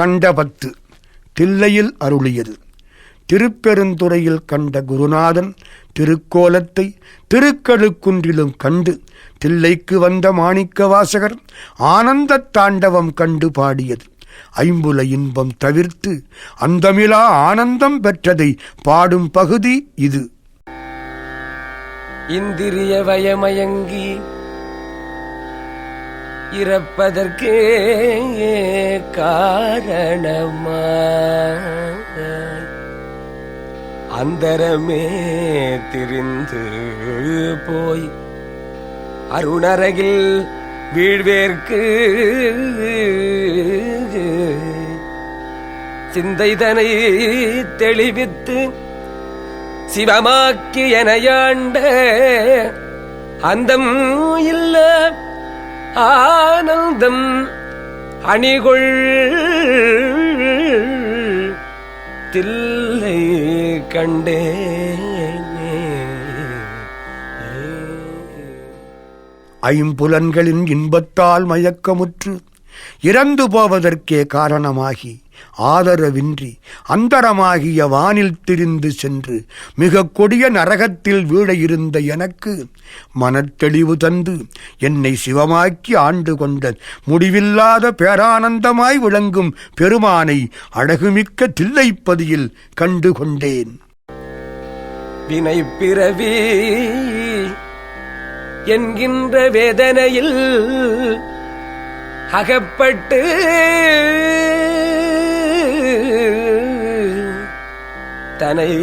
கண்டபத்து தில்லையில் அருளியது. திருப்பெருந்துறையில் கண்ட குருநாதன் திருக்கோலத்தை திருக்கழுக்குன்றிலும் கண்டு தில்லைக்கு வந்த மாணிக்க வாசகர் ஆனந்த தாண்டவம் கண்டு பாடியது. ஐம்புல இன்பம் தவிர்த்து அந்தமிலா ஆனந்தம் பெற்றதை பாடும் பகுதி இது. இந்திரிய வயமயங்கி இறப்பதற்கே காரணமா? அந்தரமே திரிந்து போய் அருணரகில் வீழ்வேற்கு சிந்தைதனை தெளிவித்து சிவமாக்கி எனையாண்ட அந்தம் இல்ல ஆனந்தம் அணிகொள் தில்லை கண்டே ஐம்புலன்களின் இன்பத்தால் மயக்கமுற்று இறந்து போவதற்கே காரணமாகி ஆதரவின்றி அந்தரமாகிய வானில் திரிந்து சென்று மிக கொடிய நரகத்தில் வீழ இருந்த எனக்கு மனத்தெளிவு தந்து என்னை சிவமாக்கி ஆண்டு கொண்ட முடிவில்லாத பேரானந்தமாய் விளங்கும் பெருமானை அழகுமிக்க தில்லைப்பதியில் கண்டு கொண்டேன் வினை பிறவி என்கின்ற வேதனையில் அகப்பட்டு தனை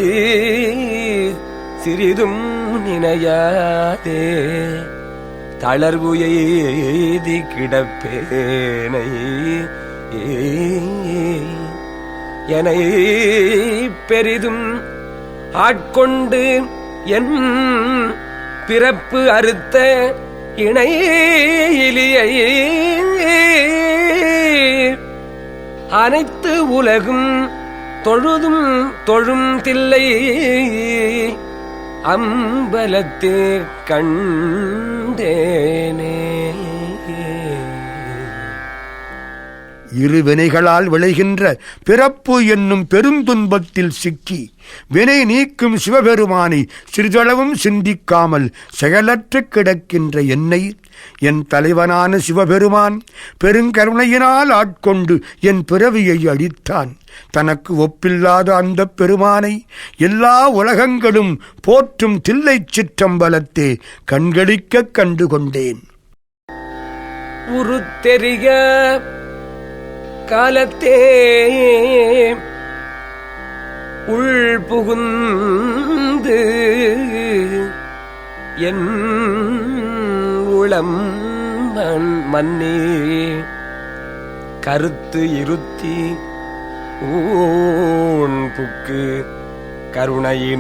சிறிதும் நினையாதே. தளர்வு எய்தி கிடப்பேனை. ஏனை பெரிதும் ஆட்கொண்டு என் பிறப்பு அறுத்த இணையிலியை அனைத்து உலகும் தொழுதும் தொழும் தில்லை அம்பலத்தே கண்டேனே. இரு வினைகளால் விளைகின்ற பிறப்பு என்னும் பெருந்துன்பத்தில் சிக்கி வினை நீக்கும் சிவபெருமானை சிறிதளவும் சிந்திக்காமல் செயலற்று கிடக்கின்ற என்னை என் தலைவனான சிவபெருமான் பெருங்கருணையினால் ஆட்கொண்டு என் பிறவியை அழித்தான். தனக்கு ஒப்பில்லாத அந்த பெருமானை எல்லா உலகங்களும் போற்றும் தில்லைச் சிற்றம்பலத்தே கண்களிக்கக் கண்டு கொண்டேன் காலத்தே உள் புகுந்து என் உளம் மன்னே கருத்து இருத்தி ஊன் புக்கு கருணையினால்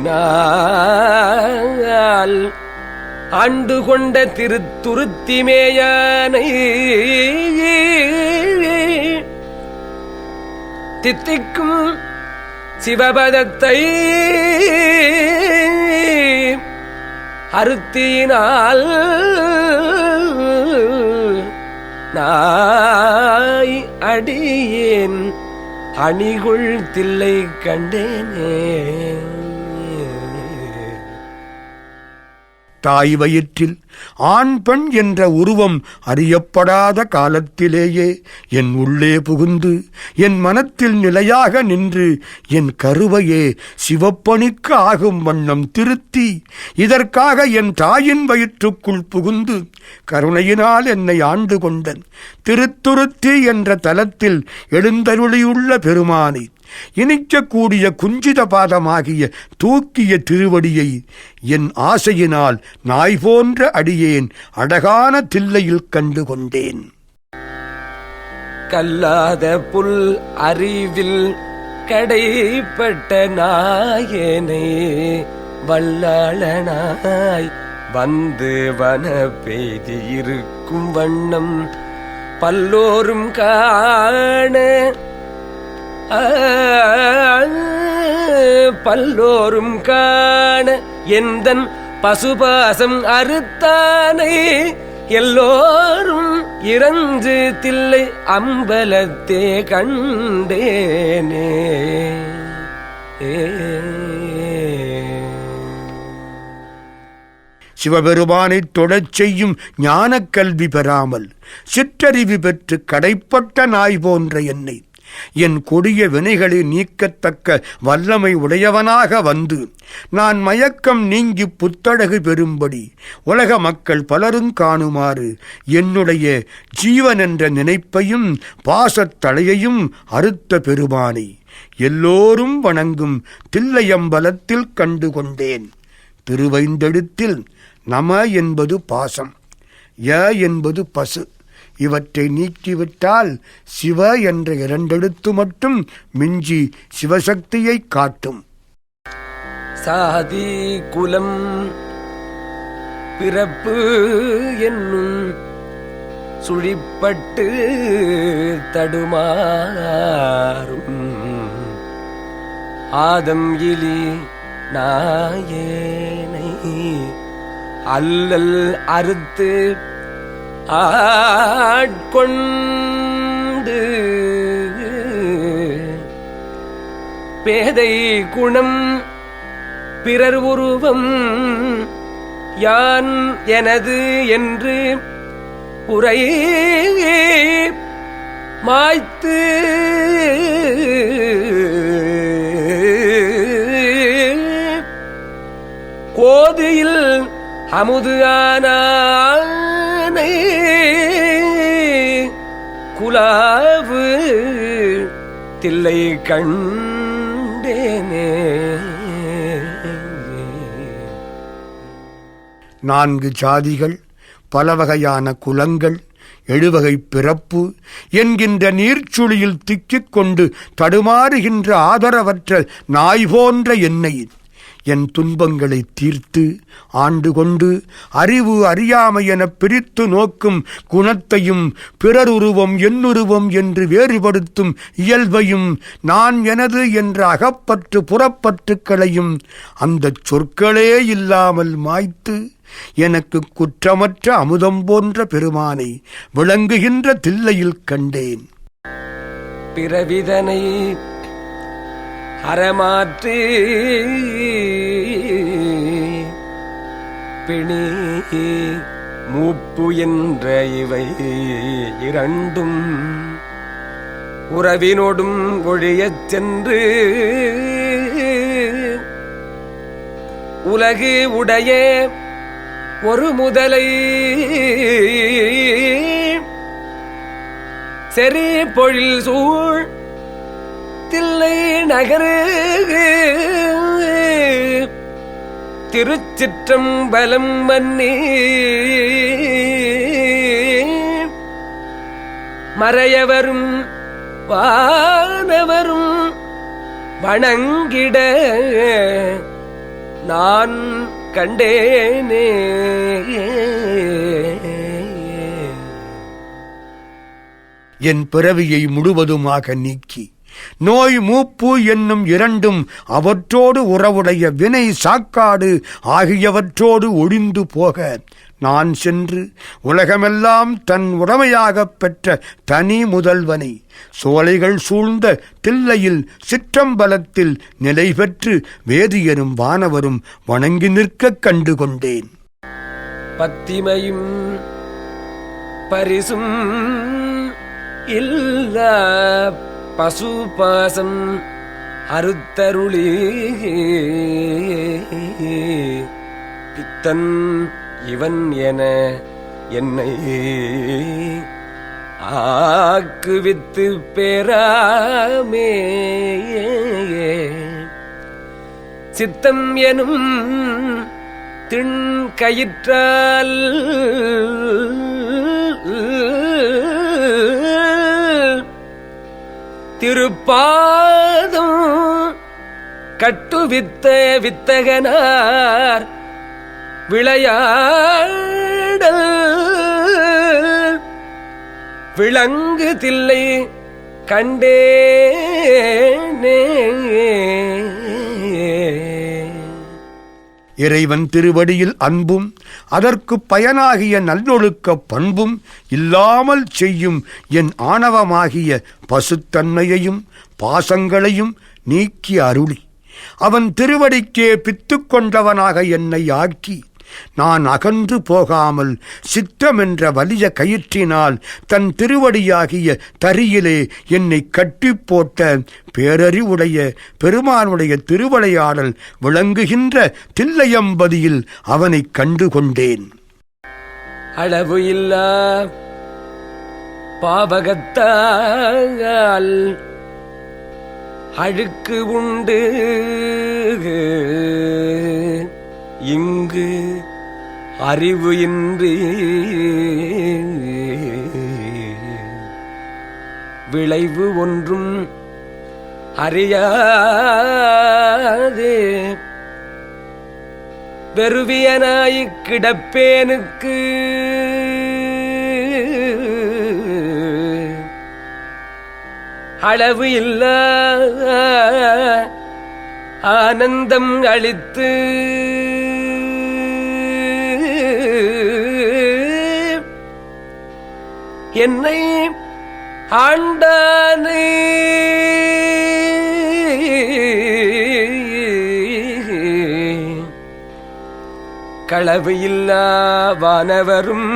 ஆண்டு கொண்ட திருத்துருத்திமேயானை தித்திக்கும் சிவபதத்தை அறுத்தியினால் நாய் அடியேன் அணிகுள் தில்லை கண்டேனே. தாய் வயிற்றில் ஆண் பெண் என்ற உருவம் அறியப்படாத காலத்திலேயே என் உள்ளே புகுந்து என் மனத்தில் நிலையாக நின்று என் கருவையே சிவப்பணிக்கு ஆகும் வண்ணம் திருத்தி இதற்காக என் தாயின் வயிற்றுக்குள் புகுந்து கருணையினால் என்னை ஆண்டு கொண்டன். திருத்துருத்தி என்ற தலத்தில் எழுந்தருளியுள்ள பெருமானை இனிக்கக்கூடிய குஞ்சித பாதமாகிய தூக்கிய திருவடியை என் ஆசையினால் நாய் போன்ற அடியேன் அழகான தில்லையில் கண்டு கொண்டேன் கல்லாத புல் அறிவில் கடைப்பட்ட நாயனே வல்லாளனாய் வந்து வன பெய்தியிருக்கும் வண்ணம் பல்லோரும் காண பல்லோரும் காண எந்தன் பசுபாசம் அறுத்தானை? எல்லோரும் இறஞ்சு தில்லை அம்பலத்தே கண்டேனே. சிவபெருமானை தொடச் செய்யும் ஞானக் கல்வி பெறாமல் சிற்றறிவு பெற்று கடைப்பட்ட நாய் போன்ற என்னை என் கொடிய வினைகளை நீக்கத்தக்க வல்லமை உடையவனாக வந்து நான் மயக்கம் நீங்கி புத்தழகு பெறும்படி உலக மக்கள் பலரும் காணுமாறு என்னுடைய ஜீவன் என்ற நினைப்பையும் பாசத்தலையையும் அறுத்த பெருமானை எல்லோரும் வணங்கும் தில்லையம்பலத்தில் கண்டு கொண்டேன் திருவைந்தெழுத்தில் நம என்பது பாசம் ய என்பது பசு. இவற்றை நீக்கிவிட்டால் சிவ என்ற இரண்டெழுத்து மட்டும் மிஞ்சி சிவசக்தியை காட்டும். சாதி குலம் பிறப்பு என்னும் சுழிப்பட்டு தடுமாறும். ஆதம் இலி நாயேனை அல்லல் அறுத்து ஆட்கொண்டு பேதை குணம் பிறர் உருவம் யான் எனது என்று உரையே மாய்த்து கோதியில் அமுது ஆனானை குலாவு தில்லை கண்டேனே. நான்கு ஜாதிகள் பல வகையான குலங்கள் எழுவகை பிறப்பு என்கின்ற நீர்ச்சுழியில் திக்கிக் கொண்டு தடுமாறுகின்ற ஆதரவற்ற நாய் போன்ற என்னை என் துன்பங்களை தீர்த்து ஆண்டு கொண்டு அறிவு அறியாமை எனப் பிரித்து நோக்கும் குணத்தையும் பிறருருவம் என்னுருவம் என்று வேறுபடுத்தும் இயல்பையும் நான் எனது என்ற அகப்பற்று புறப்பற்றுக்களையும் அந்தச் சொற்களே இல்லாமல் மாய்த்து எனக்கு குற்றமற்ற அமுதம் போன்ற பெருமானை விளங்குகின்ற தில்லையில் கண்டேன். பிறவிதனை அறமாற்று. பிணி மூப்பு என்ற இவை இரண்டும் உறவினோடும் ஒழியச் சென்று உலகு உடைய ஒரு முதலை செறி பொழில் சூழ் தில்லை நகரு திருச்சிற்றம்பலம் வன்னி மறையவரும் வானவரும் வணங்கிட நான் கண்டேனே. என் பிறவியை முழுவதுமாக நீக்கி நோய் மூப்பு என்னும் இரண்டும் அவற்றோடு உறவுடைய வினை சாக்காடு ஆகியவற்றோடு ஒழிந்து போக நான் சென்று உலகமெல்லாம் தன் உடமையாகப் பெற்ற தனி முதல்வனை சோலைகள் சூழ்ந்த தில்லையில் சிற்றம்பலத்தில் நிலை பெற்று வேதியரும் வானவரும் வணங்கி நிற்கக் கண்டு கொண்டேன் பத்திமையும் பரிசும் இல்ல பசுபாசம் அறுத்தருளி பித்தன் இவன் என என்னை ஆக்குவித்து பெறாமே சித்தம் எனும் திண் கயிற்றால் திருப்பாதம். கட்டுவித்த வித்தகனார் விளையாடல். விளங்கு தில்லை கண்டேனே. இறைவன் திருவடியில் அன்பும் அதற்கு பயனாகிய நல்லொழுக்க பண்பும் இல்லாமல் செய்யும் என் ஆணவமாகிய பசுத்தன்மையையும் பாசங்களையும் நீக்கி அருளி. அவன் திருவடிக்கே பித்து கொண்டவனாக என்னை ஆக்கி நான் அகன்று போகாமல் சித்தமென்ற வலிய கயிற்றினால் தன் திருவடியாகிய தரியிலே என்னை கட்டி போட்ட பேரறிவுடைய பெருமானுடைய திருவளையாடல் விளங்குகின்ற தில்லையம்பதியில் அவனைக் கண்டு கொண்டேன் அளவு இல்லா பாவகத்தால் அழுக்கு உண்டு. இங்கு அறிவு இன்றி விளைவு ஒன்றும் அறியாதே. வெறுவியனாய்க் கிடப்பேனுக்கு அளவு இல்ல ஆனந்தம் அளித்து என்னை ஆண்டானே. களவு இல்லா வானவரும்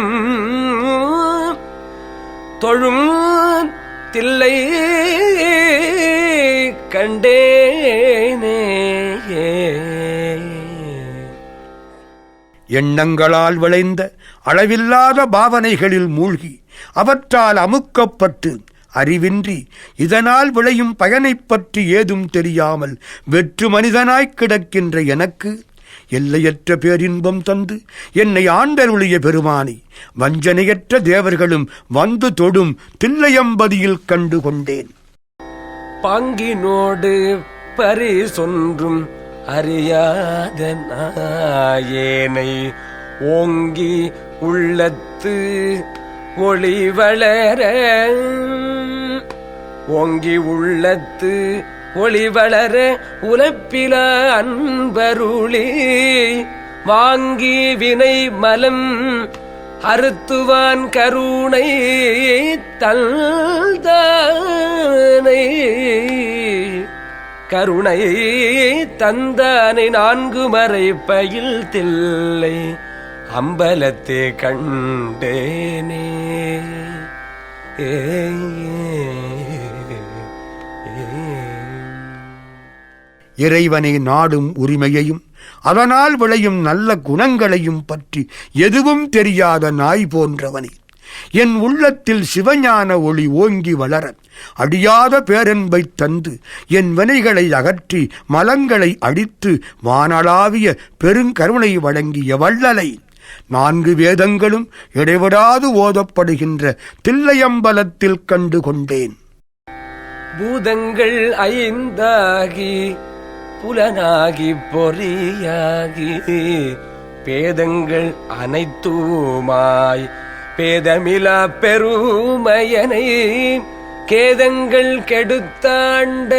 தொழும் தில்லை கண்டே. எண்ணங்களால் விளைந்த அளவில்லாத பாவனைகளில் மூழ்கி அவற்றால் அமுக்கப்பட்டு அறிவின்றி இதனால் விளையும் பயனைப் பற்றி ஏதும் தெரியாமல் வெற்று மனிதனாய்க் கிடக்கின்ற எனக்கு எல்லையற்ற பேரின்பம் தந்து என்னை ஆண்டருளிய பெருமானி வஞ்சனையற்ற தேவர்களும் வந்து தொடும் தில்லையம்பதியில் கண்டு கொண்டேன். பங்கினோடு பரிசொன்றும் அறியாத நாயேனை ஓங்கி உள்ளத்து ஒளி வளர ஓங்கி உள்ளத்து ஒளி வளர உலப்பில அன்பருளி வாங்கி வினை மலம் அறுத்துவான் கருணை தந்தானை. கருணை தந்தானை நான்கு மறை பயில் தில்லை. அம்பலத்தே கண்டேனே. ஏ இறைவனை நாடும் உரிமையையும் அதனால் விளையும் நல்ல குணங்களையும் பற்றி எதுவும் தெரியாத நாய் போன்றவனை. என் உள்ளத்தில் சிவஞான ஒளி ஓங்கி வளர அடியாத பேரன்பை தந்து என் வினைகளை அகற்றி மலங்களை அடித்து வானளாவிய பெருங்கருணை வழங்கிய வள்ளலை. நான்கு வேதங்களும் இடைவிடாது ஓதப்படுகின்ற தில்லையம்பலத்தில் கண்டு கொண்டேன். பூதங்கள் ஐந்தாகி புலனாகி பொறியாகி பேதங்கள் அனைத்துமாய் பேதமிலா பெருமயனை கேதங்கள் கெடுத்தாண்ட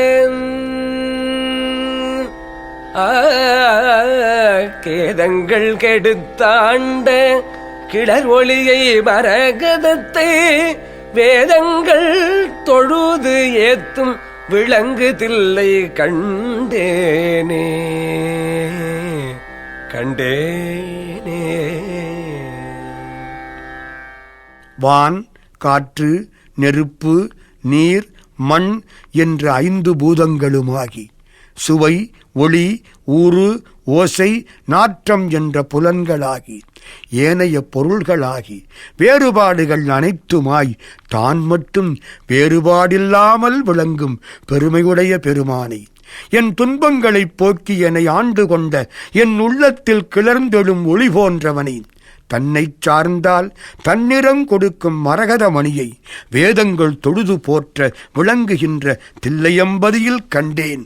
கேதங்கள் கெடுத்தாண்ட கிளர் ஒளியை மரகதத்தை வேதங்கள் தொழுது ஏத்தும் விளங்கு தில்லை கண்டேனே. கண்டேனே. வான் காற்று நெருப்பு நீர் மண் என்ற ஐந்து பூதங்களுமாகி சுவை ஒளி ஊறு ஓசை நாற்றம் என்ற புலன்களாகி ஏனைய பொருள்களாகி வேறுபாடுகள் அனைத்துமாய் தான் மட்டும் வேறுபாடில்லாமல் விளங்கும் பெருமையுடைய பெருமானை. என் துன்பங்களைப் போக்கி என்னை ஆண்டு கொண்ட என் உள்ளத்தில் கிளர்ந்தெழும் ஒளி போன்றவனை. தன்னை சார்ந்தால் தன்னிறம் கொடுக்கும் மரகத மணியை வேதங்கள் தொழுது போற்ற விளங்குகின்ற தில்லையம்பதியில் கண்டேன்.